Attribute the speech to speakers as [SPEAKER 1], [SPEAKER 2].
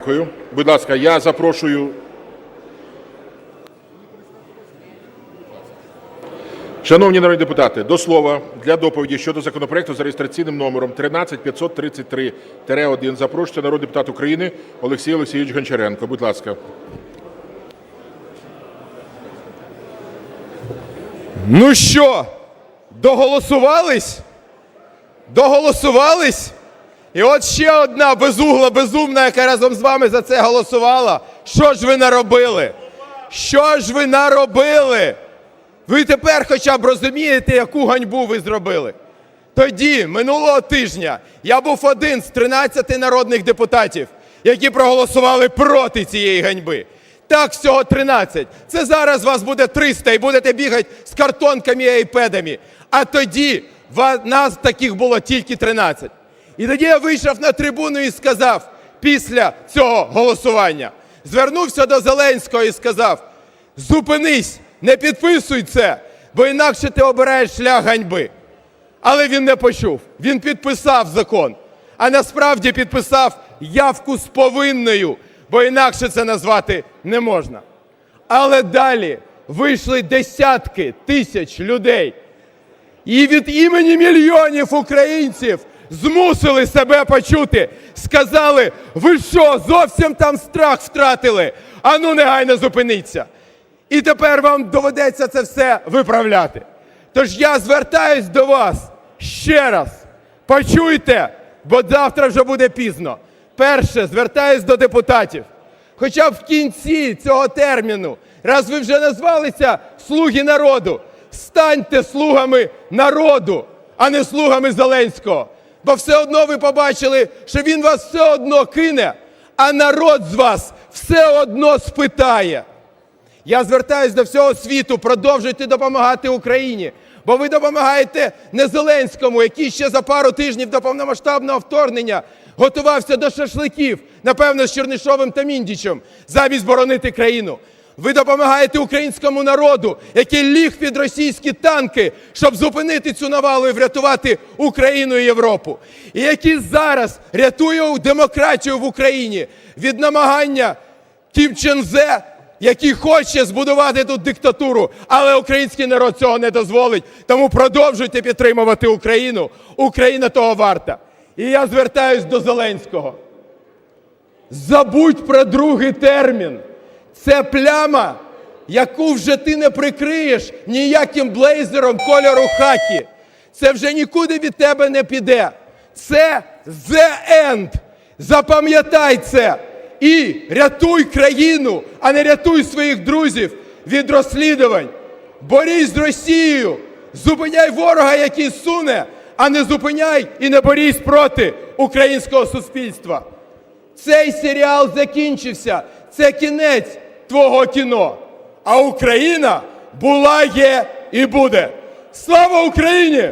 [SPEAKER 1] Дякую. Будь ласка, я запрошую. Шановні народні депутати, до слова для доповіді щодо законопроекту за реєстраційним номером 13533-1 запрошується народний депутат України Олексій Олексійович Гончаренко. Будь ласка.
[SPEAKER 2] Ну що, доголосувались? Доголосувались? І от ще одна безугла, безумна, яка разом з вами за це голосувала. Що ж ви наробили? Що ж ви наробили? Ви тепер хоча б розумієте, яку ганьбу ви зробили? Тоді, минулого тижня, я був один з 13 народних депутатів, які проголосували проти цієї ганьби. Так, всього 13. Це зараз вас буде 300 і будете бігати з картонками і айпедами. А тоді нас таких було тільки 13. І тоді я вийшов на трибуну і сказав після цього голосування, звернувся до Зеленського і сказав: зупинись, не підписуй це, бо інакше ти обираєш шлях ганьби. Але він не почув. Він підписав закон, а насправді підписав явку з повинною, бо інакше це назвати не можна. Але далі вийшли десятки тисяч людей, і від імені мільйонів українців змусили себе почути. Сказали: ви що, зовсім там страх втратили? Ану, негайно зупиніться. І тепер вам доведеться це все виправляти. Тож я звертаюсь до вас ще раз. Почуйте, бо завтра вже буде пізно. Перше, звертаюсь до депутатів. Хоча б в кінці цього терміну, раз ви вже назвалися слуги народу, станьте слугами народу, а не слугами Зеленського. Бо все одно ви побачили, що він вас все одно кине, а народ з вас все одно спитає. Я звертаюсь до всього світу, продовжуйте допомагати Україні, бо ви допомагаєте не Зеленському, який ще за пару тижнів до повномасштабного вторгнення готувався до шашликів, напевно, з Чернишовим та Міндічем, замість боронити країну. Ви допомагаєте українському народу, який ліг під російські танки, щоб зупинити цю навалу і врятувати Україну і Європу. І який зараз рятує демократію в Україні від намагання Кім Чен Зе, який хоче збудувати тут диктатуру, але український народ цього не дозволить. Тому продовжуйте підтримувати Україну. Україна того варта. І я звертаюсь до Зеленського. Забудь про другий термін. Це пляма, яку вже ти не прикриєш ніяким блейзером кольору хакі. Це вже нікуди від тебе не піде. Це the end. Запам'ятай це. І рятуй країну, а не рятуй своїх друзів від розслідувань. Борись з Росією, зупиняй ворога, який суне, а не зупиняй і не борись проти українського суспільства. Цей серіал закінчився. Це кінець твого кіно. А Україна була, є і буде. Слава Україні!